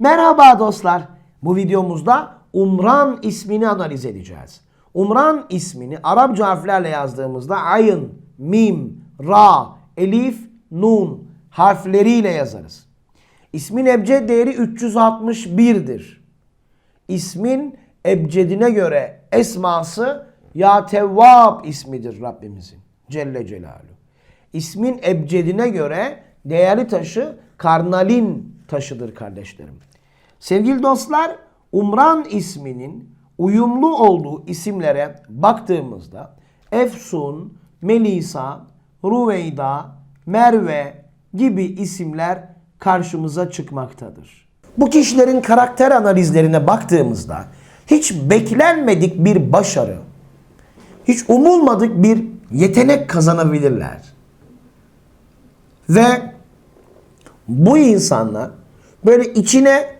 Merhaba dostlar. Bu videomuzda Umran ismini analiz edeceğiz. Umran ismini Arapça harflerle yazdığımızda ayın, mim, ra, elif, nun harfleriyle yazarız. İsmin ebced değeri 361'dir. İsmin ebcedine göre esması Ya Tevvab ismidir Rabbimizin. Celle Celaluhu. İsmin ebcedine göre değerli taşı karnalin taşıdır kardeşlerim. Sevgili dostlar, Umran isminin uyumlu olduğu isimlere baktığımızda Efsun, Melisa, Ruveyda, Merve gibi isimler karşımıza çıkmaktadır. Bu kişilerin karakter analizlerine baktığımızda hiç beklenmedik bir başarı, hiç umulmadık bir yetenek kazanabilirler. Ve bu insanlar böyle içine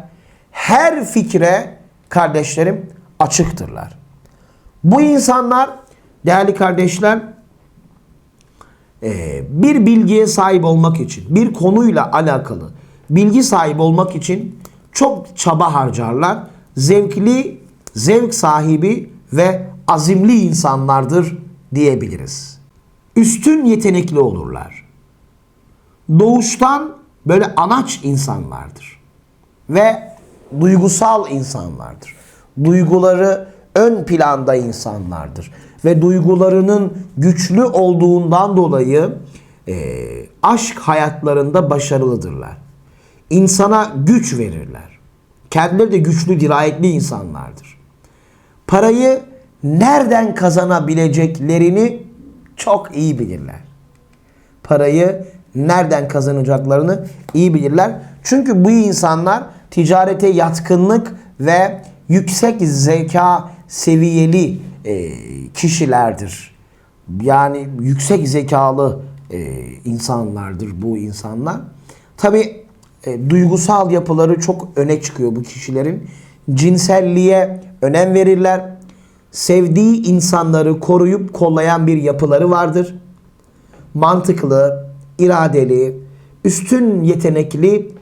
Her fikre kardeşlerim açıktırlar. Bu insanlar değerli kardeşler e, bir bilgiye sahip olmak için, bir konuyla alakalı bilgi sahibi olmak için çok çaba harcarlar. Zevkli, zevk sahibi ve azimli insanlardır diyebiliriz. Üstün yetenekli olurlar doğuştan böyle anaç insanlardır. Ve duygusal insanlardır. Duyguları ön planda insanlardır. Ve duygularının güçlü olduğundan dolayı e, aşk hayatlarında başarılıdırlar. İnsana güç verirler. Kendileri de güçlü, dirayetli insanlardır. Parayı nereden kazanabileceklerini çok iyi bilirler. Parayı nereden kazanacaklarını iyi bilirler. Çünkü bu insanlar ticarete yatkınlık ve yüksek zeka seviyeli e, kişilerdir. Yani yüksek zekalı e, insanlardır bu insanlar. Tabi e, duygusal yapıları çok öne çıkıyor bu kişilerin. Cinselliğe önem verirler. Sevdiği insanları koruyup kollayan bir yapıları vardır. Mantıklı, iradeli, üstün yetenekli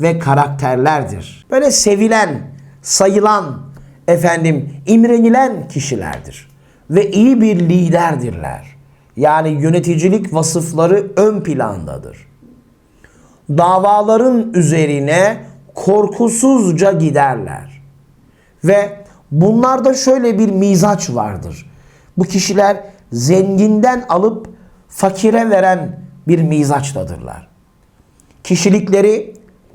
ve karakterlerdir. Böyle sevilen, sayılan, efendim imrenilen kişilerdir. Ve iyi bir liderdirler. Yani yöneticilik vasıfları ön plandadır. Davaların üzerine korkusuzca giderler. Ve bunlarda şöyle bir mizaç vardır. Bu kişiler zenginden alıp fakire veren bir mizaçtadırlar. Kişilikleri,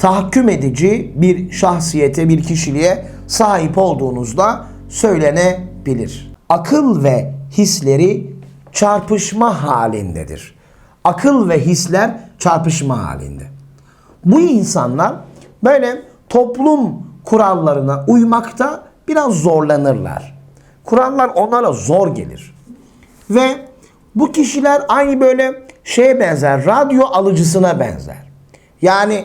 Tahakküm edici bir şahsiyete, bir kişiliğe sahip olduğunuzda söylenebilir. Akıl ve hisleri çarpışma halindedir. Akıl ve hisler çarpışma halinde. Bu insanlar böyle toplum kurallarına uymakta biraz zorlanırlar. Kurallar onlara zor gelir. Ve bu kişiler aynı böyle şeye benzer, radyo alıcısına benzer. Yani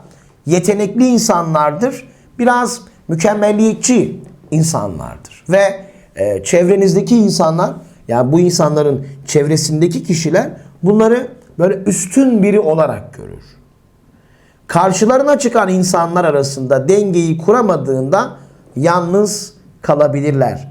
yetenekli insanlardır. Biraz mükemmelliyetçi insanlardır. Ve e, çevrenizdeki insanlar, yani bu insanların çevresindeki kişiler bunları böyle üstün biri olarak görür. Karşılarına çıkan insanlar arasında dengeyi kuramadığında yalnız kalabilirler.